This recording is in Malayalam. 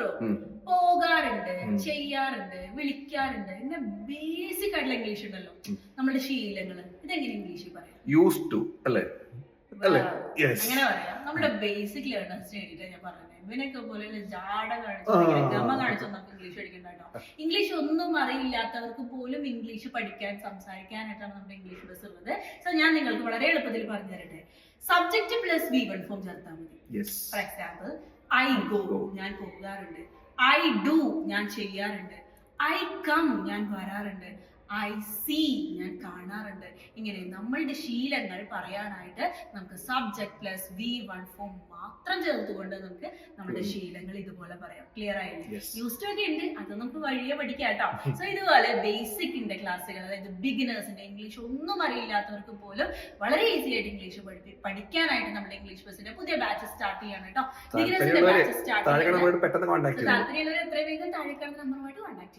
അത്രോ പോകാറുണ്ട് ചെയ്യാറുണ്ട് വിളിക്കാറുണ്ട്. ഇങ്ങനെ ബേസിക് ആയിട്ടുള്ള ഇംഗ്ലീഷ് ഉണ്ടല്ലോ. നമ്മുടെ ശീലങ്ങൾ. ഇതെങ്ങനെ ഇംഗ്ലീഷിൽ പറയാം? യൂസ് ടു അല്ലേ? അല്ലേ? അങ്ങനെ പറയാം. നമ്മുടെ ബേസിക് ലേണേഴ്സിന് വേണ്ടിയിട്ടാണ് ഞാൻ പറഞ്ഞത്. ഇവനൊക്കെ പോലെ ജാട കാണിച്ചു. ഗമ കാണിച്ചു നമുക്ക് ഇംഗ്ലീഷ് പഠിക്കണ്ട കേട്ടോ ഇംഗ്ലീഷ് ഒന്നും അറിയില്ലാത്തവർക്ക് പോലും ഇംഗ്ലീഷ് പഠിക്കാൻ സംസാരിക്കാനായിട്ടാണ് നമ്മുടെ ഇംഗ്ലീഷ് ബസ് ഉള്ളത്. സോ ഞാൻ നിങ്ങൾക്ക് വളരെ എളുപ്പത്തിൽ പറഞ്ഞു തരട്ടെ subject plus B one form ചേർത്താൽ മതി ഫോർ എക്സാമ്പിൾ ഐ ഗോ ഞാൻ പോകാറുണ്ട്. ഐ ഡു ഞാൻ ചെയ്യാറുണ്ട്. ഐ കം ഞാൻ വരാറുണ്ട്. ഐ സീ ഞാൻ കാണാറുണ്ട്. ഇങ്ങനെ നമ്മളുടെ ശീലങ്ങൾ പറയാനായിട്ട് നമുക്ക് subject plus V one form മാത്രം ചേർത്തുകൊണ്ട് നമുക്ക് നമ്മുടെ ശീലങ്ങൾ പറയാം. ക്ലിയർ ആയില്ലേ? യെസ് യൂസ്ഡ് ഒക്കെ ഉണ്ട്. അത് നമുക്ക് വഴിയെ പഠിക്കാം കേട്ടോ സോ ഇതുപോലെ ബേസിക്കിന്റെ ക്ലാസ്സുകൾ അതായത് ബിഗിനേഴ്സിന്റെ ഇംഗ്ലീഷ് ഒന്നും അറിയില്ലാത്തവർക്ക് പോലും വളരെ ഈസി ആയിട്ട് ഇംഗ്ലീഷ് പഠി പഠിക്കാനായിട്ട് നമ്മുടെ ഇംഗ്ലീഷ് ബസ്സിന്റെ പുതിയ ബാച്ച് സ്റ്റാർട്ട് ചെയ്യാണ് കേട്ടോ ബിഗിനേഴ്സിന്റെ ബാച്ച് സ്റ്റാർട്ട് ചെയ്യും താല്പര്യമുള്ളവർ എത്രയും വേഗം താഴെ നമ്പറുമായിട്ട് കോൺടാക്ട് ചെയ്തു.